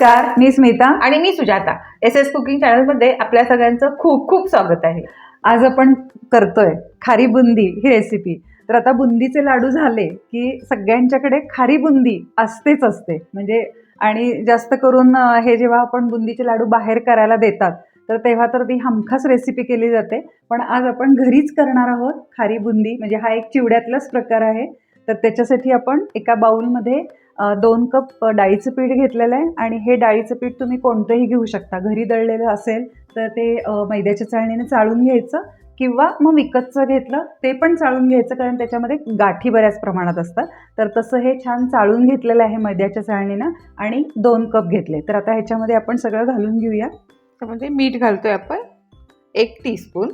नमस्कार मी स्मिता. आणि मी सुजाता. एस एस कुकिंग चॅनलमध्ये आपल्या सगळ्यांचं खूप खूप स्वागत आहे. आज आपण करतोय खारी बुंदी ही रेसिपी तर आता बुंदीचे लाडू झाले की सगळ्यांच्याकडे खारी बुंदी असतेच असते. म्हणजे आणि जास्त करून हे जेव्हा आपण बुंदीचे लाडू बाहेर करायला देतात तर तेव्हा तर ती हमखास रेसिपी केली जाते. पण आज आपण घरीच करणार आहोत खारी बुंदी. म्हणजे हा एक चिवड्यातलाच प्रकार आहे. तर त्याच्यासाठी आपण एका बाउलमध्ये अ, दोन कप डाळीचं पीठ घेतलेलं आहे आणि हे डाळीचं पीठ तुम्ही कोणतंही घेऊ शकता. घरी दळलेलं असेल तर ते मैद्याच्या चाळणीने चाळून घ्यायचं किंवा मग विकतचं घेतलं ते पण चाळून घ्यायचं कारण त्याच्यामध्ये गाठी बऱ्याच प्रमाणात असतात. तर तसं हे छान चाळून घेतलेलं आहे मैद्याच्या चाळणीनं आणि दोन कप घेतले. तर आता ह्याच्यामध्ये आपण सगळं घालून घेऊया. त्यामध्ये म्हणजे मीठ घालतोय आपण एक टीस्पून.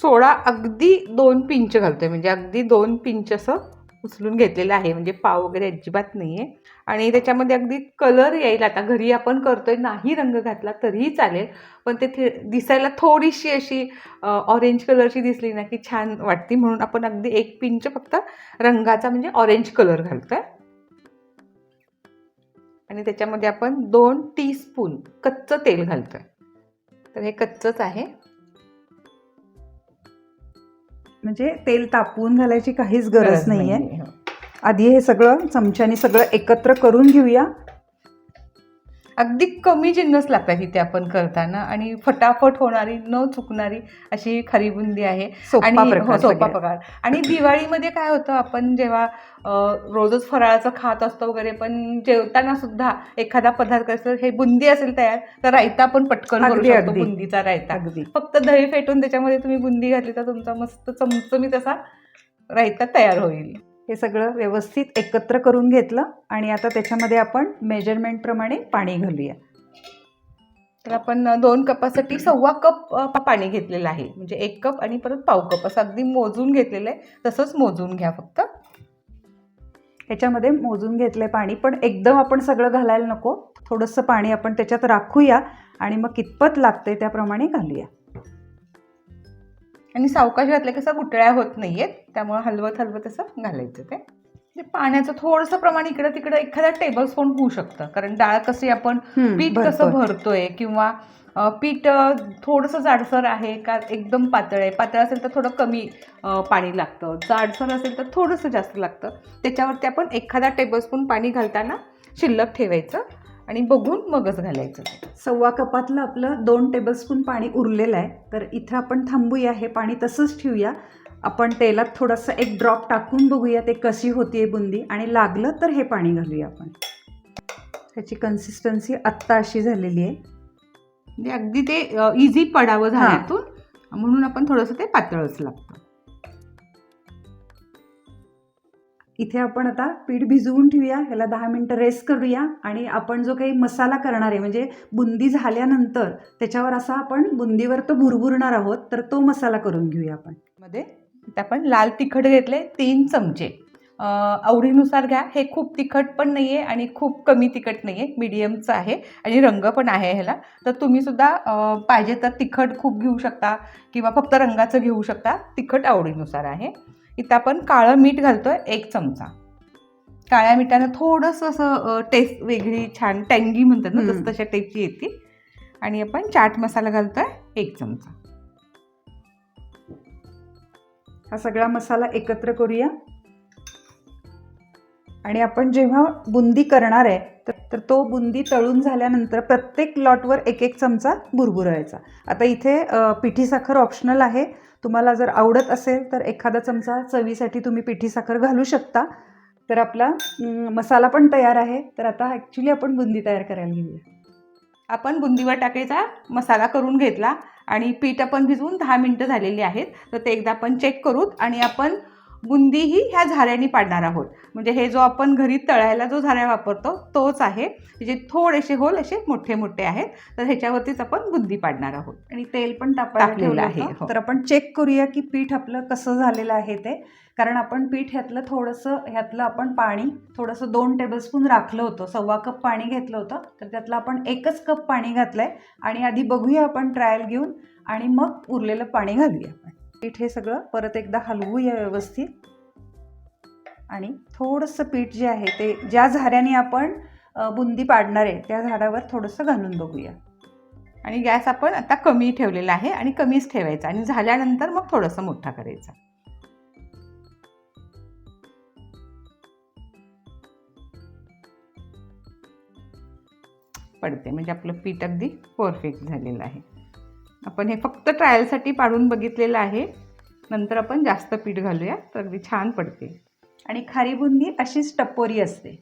सोडा अगदी दोन पिंच घालतोय. म्हणजे अगदी दोन पिंच असं उचलून घेतलेलं आहे. म्हणजे पाव वगैरे अजिबात नाही आहे आणि त्याच्यामध्ये अगदी कलर येईल. आता घरी आपण करतोय नाही रंग घातला तरीही चालेल. पण ते थे दिसायला थोडीशी अशी ऑरेंज कलरची दिसली ना की छान वाटते. म्हणून आपण अगदी एक पिंच फक्त रंगाचा म्हणजे ऑरेंज कलर घालतोय. आणि त्याच्यामध्ये आपण दोन टीस्पून कच्चं तेल घालतोय. तर हे कच्चंच आहे. म्हणजे तेल तापवून घालायची काहीच गरज नाही आहे नाहीये, हो. आधी हे सगळं चमच्याने सगळं एकत्र करून घेऊया अगदी कमी जिन्नस लागतात इथे आपण करताना आणि फटाफट होणारी न चुकणारी अशी खरी बुंदी आहे. आणि हो, सोपा. प्रकार. आणि दिवाळीमध्ये काय होतं आपण जेव्हा रोजच फराळाचं खात असतो वगैरे पण जेवताना सुद्धा एखादा पदार्थ असेल हे बुंदी असेल तयार तर रायता आपण पटकन करू शकतो. बुंदीचा रायता. अगदी. फक्त दही फेटून त्याच्यामध्ये तुम्ही बुंदी घातली तर तुमचा मस्त चमचमीत असा रायता तयार होईल. हे सगळं व्यवस्थित एकत्र करून घेतलं आणि आता त्याच्यामध्ये आपण मेजरमेंटप्रमाणे पाणी घालूया. तर आपण दोन कपासाठी सव्वा कप पाणी घेतलेलं आहे. म्हणजे एक कप आणि परत पाव कप. असं अगदी मोजून घेतलेलं आहे. तसंच मोजून घ्या फक्त. ह्याच्यामध्ये मोजून घेतलंय पाणी पण एकदम आपण सगळं घालायला नको. थोडंसं पाणी आपण त्याच्यात राखूया आणि मग कितपत लागतंय त्याप्रमाणे घालूया. आणि सावकाश घातलं की असं गुटळ्या होत नाही आहेत त्यामुळे हलवत हलवत असं घालायचं ते. म्हणजे पाण्याचं थोडंसं प्रमाण इकडं तिकडं एखादा टेबल स्पून होऊ शकतं. कारण डाळ कशी आपण पीठ. कसं भरतोय किंवा पीठ थोडंसं जाडसर आहे का एकदम पातळ आहे? पातळ असेल तर थोडं कमी पाणी लागतं. जाडसर असेल तर थोडंसं जास्त लागतं. त्याच्यावरती आपण एखादा टेबलस्पून पाणी घालताना शिल्लक ठेवायचं. आणि बघून मगच घालायचं सव्वा कपातलं आपलं दोन टेबलस्पून पाणी उरलेलं आहे. तर इथं आपण थांबूया हे पाणी तसंच ठेवूया. आपण तेलात थोडंसं एक ड्रॉप टाकून बघूया ते कशी होतीये बुंदी. आणि लागलं तर हे पाणी घालूया आपण. त्याची कन्सिस्टन्सी आत्ता अशी झालेली आहे. म्हणजे अगदी ते इझी पडावं झाल्यातून म्हणून आपण थोडंसं ते पातळच लागतं इथे आपण आता पीठ भिजवून ठेवूया ह्याला दहा मिनटं रेस्ट करूया आणि आपण जो काही मसाला करणार आहे म्हणजे बुंदी झाल्यानंतर त्याच्यावर असा आपण बुंदीवर तो भुरभुरणार आहोत तर तो मसाला करून घेऊया आपण. मध्ये आपण लाल तिखट घेतले तीन चमचे. आवडीनुसार घ्या हे खूप तिखट पण नाही आहे आणि खूप कमी तिखट नाही आहे मिडियमचं आहे आणि रंग पण आहे ह्याला. तर तुम्ही सुद्धा पाहिजे तर तिखट खूप घेऊ शकता किंवा फक्त रंगाचं घेऊ शकता तिखट आवडीनुसार आहे. इथं आपण काळं मीठ घालतोय एक चमचा. काळ्या मिठानं थोडंसं असं टेस्ट वेगळी छान टँगी म्हणतात ना. तसं तशा टाईपची येते. आणि आपण चाट मसाला घालतोय एक चमचा. हा सगळा मसाला एकत्र करूया. आणि आपण जेव्हा बुंदी करणार आहे तर तर तो बुंदी तळून झाल्यानंतर प्रत्येक लॉटवर एक एक चमचा बुरबुरायचा. आता इथे पिठी साखर ऑप्शनल आहे. तुम्हाला जर आवडत असेल तर एखादा चमचा चवीसाठी तुम्ही पिठी साखर घालू शकता. तर आपला मसाला पण तयार आहे. तर आता ॲक्च्युली आपण बुंदी तयार करायला घेऊया. आपण बुंदीवर टाकायचा मसाला करून घेतला आणि पीठ आपण भिजवून दहा मिनटं झालेली आहेत. तर ते एकदा आपण चेक करूत आणि आपण बुंदी ही ह्या झाऱ्याने पाडणार आहोत. म्हणजे हे जो आपण घरी तळायला जो झाऱ्या वापरतो तोच आहे. जे थोडेसे होल असे मोठे मोठे आहेत तर ह्याच्यावरतीच आपण बुंदी पाडणार आहोत. आणि तेल पण ठेवलं आहे, आहे हो. तर आपण चेक करूया की पीठ आपलं कसं झालेलं आहे ते. कारण आपण पीठ ह्यातलं थोडंसं ह्यातलं आपण पाणी थोडंसं दोन टेबलस्पून राखलं होतं. सव्वा कप पाणी घेतलं होतं. तर त्यातलं आपण एकच कप पाणी घातलंय. आणि आधी बघूया आपण ट्रायल घेऊन. आणि मग उरलेलं पाणी घालूया आपण. पीठ हे सगळं परत एकदा हलवूया व्यवस्थित. आणि थोडंसं पीठ जे आहे ते ज्या झाऱ्याने आपण बुंदी पाडणार आहे त्या झाडावर थोडंसं घालून बघूया. आणि गॅस आपण आता कमी ठेवलेला आहे आणि कमीच ठेवायचा आणि झाल्यानंतर मग थोडंसं मोठा करायचा. पडते म्हणजे आपलं पीठ अगदी परफेक्ट झालेलं आहे. आपण हे फक्त ट्रायलसाठी पाडून बघितलेलं आहे. नंतर आपण जास्त पीठ घालूया तर अगदी छान पडते. आणि खारी बुंदी अशीच टपोरी असते.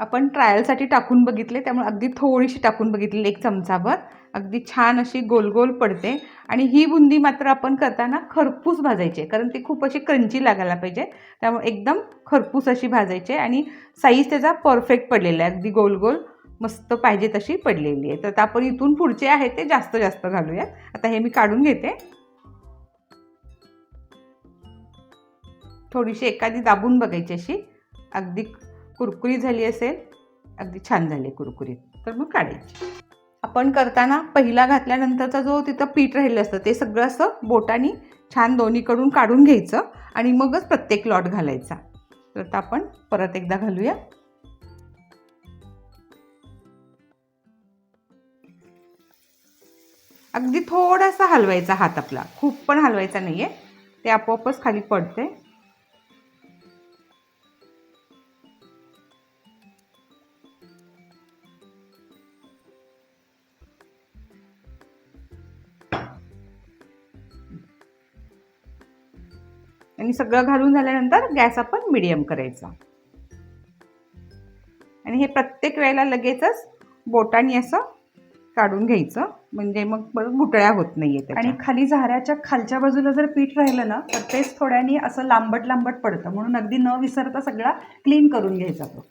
आपण ट्रायलसाठी टाकून बघितले त्यामुळे अगदी थोडीशी टाकून बघितली एक चमचाभर. अगदी छान अशी गोल गोल पडते. आणि ही बुंदी मात्र आपण करताना खरपूस भाजायची कारण ती खूप अशी क्रंची लागायला पाहिजे. त्यामुळे एकदम खरपूस अशी भाजायची आणि साईज त्याचा परफेक्ट पडलेला आहे. अगदी गोल गोल मस्त पाहिजे तशी पडलेली आहे. तर आपण इथून पुढचे आहे ते जास्त जास्त घालूयात. आता हे मी काढून घेते. थोडीशी एखादी दाबून बघायची अशी. अगदी कुरकुरी झाली असेल अगदी छान झाली कुरकुरीत. तर मग काढायची. आपण करताना पहिला घातल्यानंतरचा जो तिथं पीठ राहिलं असतं ते सगळं असं बोटानी छान दोन्हीकडून काढून घ्यायचं आणि मगच प्रत्येक लॉट घालायचा. तर आता आपण परत एकदा घालूया. अगदी थोडासा हलवायचा हात आपला. खूप पण हलवायचा नाही आहे ते आपोआपच खाली पडते आणि सगळं घालून झाल्यानंतर गॅस आपण मिडियम करायचा. आणि हे प्रत्येक वेळेला लगेचच बोटाने असं काढून घ्यायचं. म्हणजे मग गुटळ्या होत नाहीये आणि खाली झाऱ्याच्या खालच्या बाजूला जर पीठ राहिलं ना तर तेच थोड्यानी असं लांबट लांबट पडतं. म्हणून अगदी न विसरता सगळा क्लीन करून घ्यायचा तो.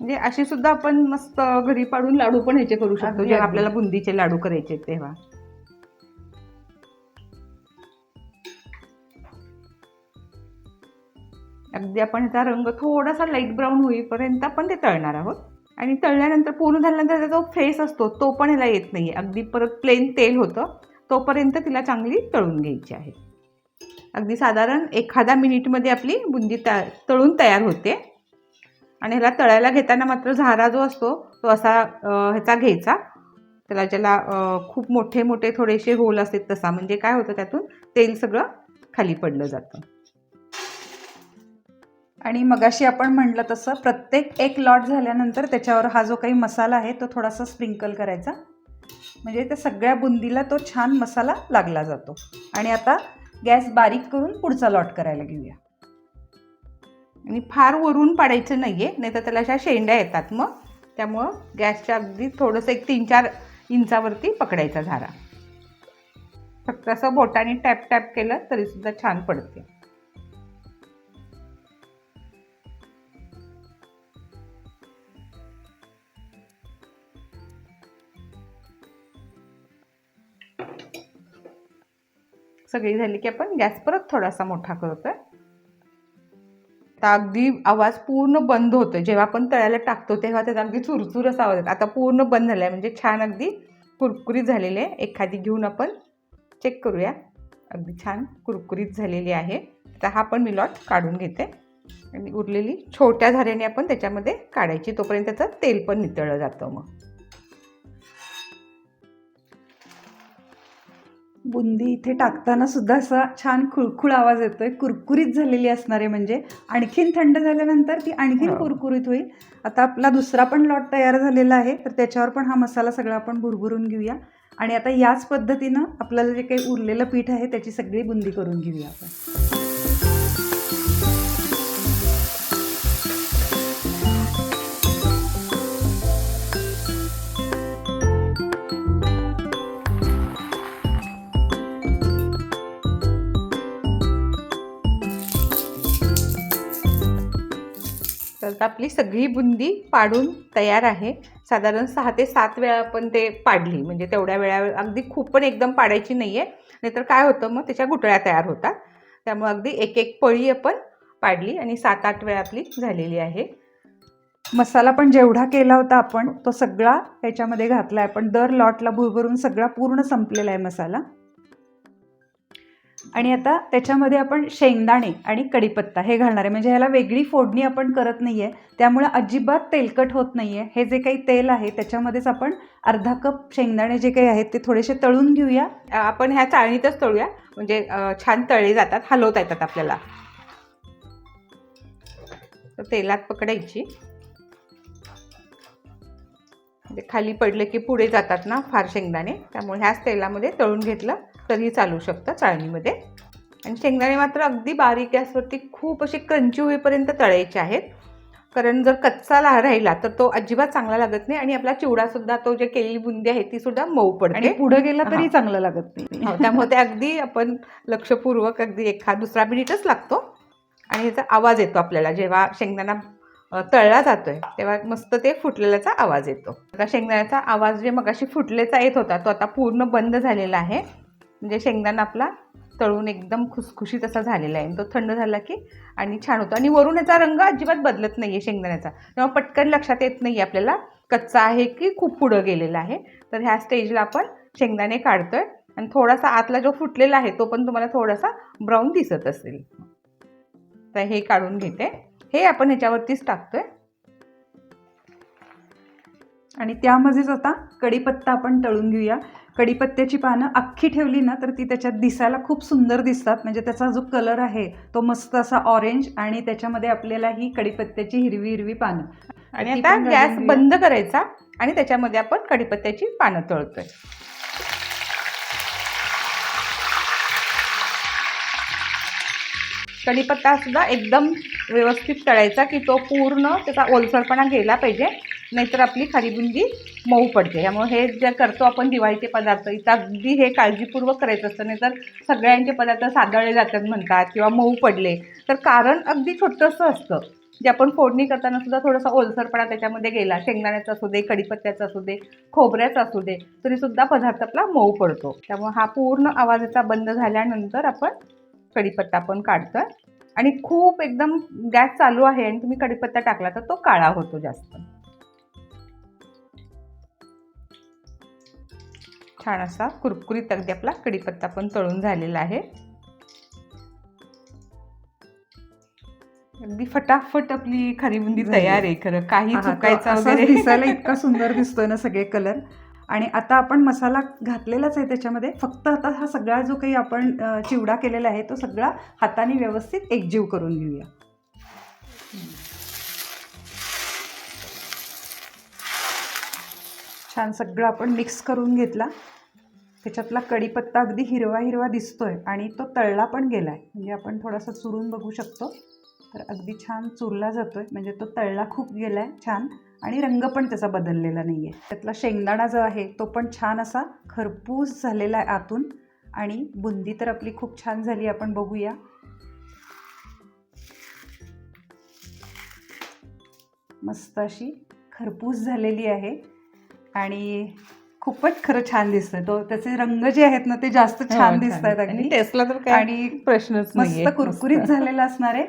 म्हणजे अशी सुद्धा आपण मस्त घरी पाडून लाडू पण ह्याचे करू शकतो. जेव्हा. आपल्याला बुंदीचे लाडू करायचे आहेत तेव्हा. अगदी आपण ह्याचा रंग थोडासा लाइट ब्राऊन होईपर्यंत आपण ते तळणार आहोत. आणि तळल्यानंतर पूर्ण झाल्यानंतर त्याचा जो फेस असतो तो पण ह्याला येत नाही अगदी परत प्लेन तेल होतं तोपर्यंत तिला चांगली तळून घ्यायची आहे. अगदी साधारण एखादा मिनिटमध्ये आपली बुंदी तळ तळून तयार होते. आणि ह्याला तळायला घेताना मात्र झारा जो असतो तो असा ह्याचा घ्यायचा. त्याला ज्याला खूप मोठे मोठे थोडेसे होल असतात तसा. म्हणजे काय होतं त्यातून तेल सगळं खाली पडलं जातं. आणि मगाशी आपण म्हटलं तसं प्रत्येक एक लॉट झाल्यानंतर त्याच्यावर हा जो काही मसाला आहे तो थोडासा स्प्रिंकल करायचा. म्हणजे त्या सगळ्या बुंदीला तो छान मसाला लागला जातो. आणि आता गॅस बारीक करून पुढचा लॉट करायला घेऊया. आणि फार वरून पाडायचं नाही आहे नाही तर त्याला अशा शेंड्या येतात मग. त्यामुळं गॅसच्या अगदी थोडंसं एक तीन चार इंचावरती पकडायचा झारा. फक्त असं बोटाने टॅप टॅप केलं तरीसुद्धा छान पडते. सगळी झाली की आपण गॅस परत थोडासा मोठा करतोय. आता अगदी आवाज पूर्ण बंद होतोय. जेव्हा आपण तळ्याला टाकतो तेव्हा त्याचा अगदी चुरचूर असा आवाज येतो. आता पूर्ण बंद झालाय. म्हणजे छान अगदी कुरकुरीत झालेले आहे. एखादी घेऊन आपण चेक करूया. अगदी छान कुरकुरीत झालेली आहे. आता हा पण मी लॉट काढून घेते. आणि उरलेली छोट्या झाऱ्याने आपण त्याच्यामध्ये काढायची. तोपर्यंत त्याचं तेल पण नितळलं जातं मग. बुंदी इथे टाकताना सुद्धा असा छान खुळखुळ आवाज येतोय. कुरकुरीत झालेली असणार आहे म्हणजे आणखीन थंड झाल्यानंतर ती आणखीन. कुरकुरीत होईल. आता आपला दुसरा पण लॉट तयार झालेला आहे. तर त्याच्यावर पण हा मसाला सगळा आपण भुरभुरून घेऊया. आणि आता याच पद्धतीनं आपल्याला जे काही उरलेलं पीठ आहे त्याची सगळी बुंदी करून घेऊया आपण. तर आपली सगळी बुंदी पाडून तयार आहे. साधारण सहा ते सात वेळा आपण ते पाडली. म्हणजे तेवढ्या वेळा अगदी खूप पण एकदम पाडायची नाही आहे नाहीतर काय होतं मग त्याच्या गुटळ्या तयार होतात. त्यामुळे अगदी एक एक पळी आपण पाडली आणि सात आठ वेळा आपली झालेली आहे. मसाला पण जेवढा केला होता आपण तो सगळा ह्याच्यामध्ये घातला आहे पण दर लॉटला भुरभरून सगळा पूर्ण संपलेला आहे मसाला. आणि आता त्याच्यामध्ये आपण शेंगदाणे आणि कढीपत्ता हे घालणार आहे. म्हणजे ह्याला वेगळी फोडणी आपण करत नाही आहे त्यामुळे अजिबात तेलकट होत नाही आहे हे जे काही तेल आहे त्याच्यामध्येच आपण अर्धा कप शेंगदाणे जे काही आहेत ते थोडेसे तळून घेऊया. आपण ह्या चाळणीतच तळूया. म्हणजे छान तळे जातात. हलवता येतात आपल्याला. तर तेलात पकडायची. म्हणजे खाली पडले की पुढे जातात ना फार शेंगदाणे. त्यामुळे ह्याच तेलामध्ये तळून घेतलं. तरी चालू शकतं चाळणीमध्ये. आणि शेंगदाणे मात्र अगदी बारीक गॅसवरती खूप असे क्रंची होईपर्यंत तळायचे आहेत. कारण जर कच्चा ला राहिला तर तो अजिबात चांगला लागत नाही आणि आपला चिवडासुद्धा तो जे केलेली बुंदी आहे ती सुद्धा मऊ आणि पडते पुढे गेला तरी. चांगलं लागत नाही. हो, त्यामुळे ते अगदी आपण लक्षपूर्वक अगदी एखाद दुसरा मिनिटच लागतो. आणि ह्याचा आवाज येतो आपल्याला जेव्हा शेंगदाणा तळला जातोय तेव्हा मस्त ते फुटलेल्याचा आवाज येतो. आता शेंगदाण्याचा आवाज जे मगाशी फुटलेचा येत होता तो आता पूर्ण बंद झालेला आहे. म्हणजे शेंगदाणा आपला तळून एकदम खुसखुशीत असा झालेला आहे. तो थंड झाला की आणि छान होतो. आणि वरून याचा रंग अजिबात बदलत नाही आहे शेंगदाण्याचा. तेव्हा पटकन लक्षात येत नाही आपल्याला कच्चा आहे की खूप पुढं गेलेला आहे. तर ह्या स्टेजला आपण शेंगदाणे काढतोय. आणि थोडासा आतला जो फुटलेला आहे तो पण तुम्हाला थोडासा ब्राऊन दिसत असेल. तर हे काढून घेते. हे आपण ह्याच्यावरतीच टाकतोय. आणि त्यामध्येच आता कढीपत्ता आपण तळून घेऊया. कढीपत्त्याची पानं अख्खी ठेवली ना तर ती त्याच्यात दिसायला खूप सुंदर दिसतात. म्हणजे त्याचा जो कलर आहे तो मस्त असा ऑरेंज आणि त्याच्यामध्ये आपल्याला ही कढीपत्त्याची हिरवी हिरवी पानं. आणि आता गॅस. बंद करायचा आणि त्याच्यामध्ये आपण कढीपत्त्याची पानं तळतोय. कढीपत्ता सुद्धा एकदम व्यवस्थित तळायचा की तो पूर्ण त्याचा ओलसरपणा गेला पाहिजे. नाहीतर आपली खारी बुंदी मऊ पडते. त्यामुळे हे जे करतो आपण दिवाळीचे पदार्थ इथं अगदी हे काळजीपूर्वक करायचं असतं. नाहीतर सगळ्यांचे पदार्थ सादळले जातात म्हणतात किंवा मऊ पडले. तर कारण अगदी छोटंसं असतं. जे आपण फोडणी करताना सुद्धा थोडासा ओलसरपणा त्याच्यामध्ये गेला. शेंगदाण्याचा असू दे कडीपत्त्याचा असू दे खोबऱ्याचा असू दे तरी सुद्धा पदार्थ आपला मऊ पडतो. त्यामुळे हा पूर्ण आवाजाचा बंद झाल्यानंतर आपण कढीपत्ता पण काढतो आणि खूप एकदम गॅस चालू आहे आणि तुम्ही कढीपत्ता टाकला तर तो काळा होतो जास्त. छान असा कुरकुरीत अगदी आपला कढीपत्ता पण तळून झालेला आहे. अगदी फटाफट आपली खारी बुंदी. तयार आहे खरं. काही चुकायचं वगैरे. दिसायला इतका सुंदर दिसतोय ना सगळे कलर आणि आता आपण मसाला घातलेलाच आहे त्याच्यामध्ये. फक्त आता हा सगळा जो काही आपण चिवडा केलेला आहे तो सगळा हाताने व्यवस्थित एकजीव करून घेऊया. छान सगळं आपण मिक्स करून घेतला. त्याच्यातला कढीपत्ता अगदी हिरवा हिरवा दिसतोय आणि तो तळला पण गेलाय. म्हणजे आपण थोडासा चुरून बघू शकतो. तर अगदी छान चुरला जातोय. म्हणजे तो तळला खूप गेलाय छान आणि रंग पण त्याचा बदललेला नाही आहे त्यातला शेंगदाणा जो आहे तो पण छान असा खरपूस झालेला आहे आतून आणि बुंदी तर आपली खूप छान झाली. आपण बघूया. मस्त अशी खरपूस झालेली आहे आणि खूपच खरं छान दिसतंय. तो त्याचे रंग जे आहेत ना ते जास्त छान दिसत आहेत हो, आणि अगदी टेस्टला तर आणि प्रश्नच. मस्त कुरकुरीत. झालेला असणार आहे.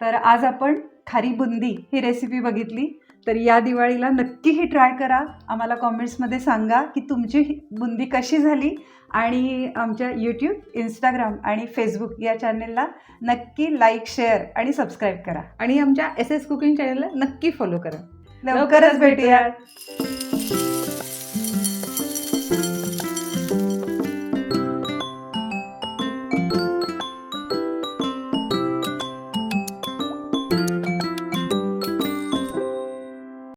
तर आज आपण खारी बुंदी ही रेसिपी बघितली. तर या दिवाळीला नक्की ही ट्राय करा. आम्हाला कॉमेंट्समध्ये सांगा की तुमची ही बुंदी कशी झाली आणि आमच्या यूट्यूब इंस्टाग्राम आणि फेसबुक या चॅनेलला नक्की लाईक शेअर आणि सबस्क्राईब करा. आणि आमच्या एस एस कुकिंग चॅनलला नक्की फॉलो करा. लवकरच भेटूया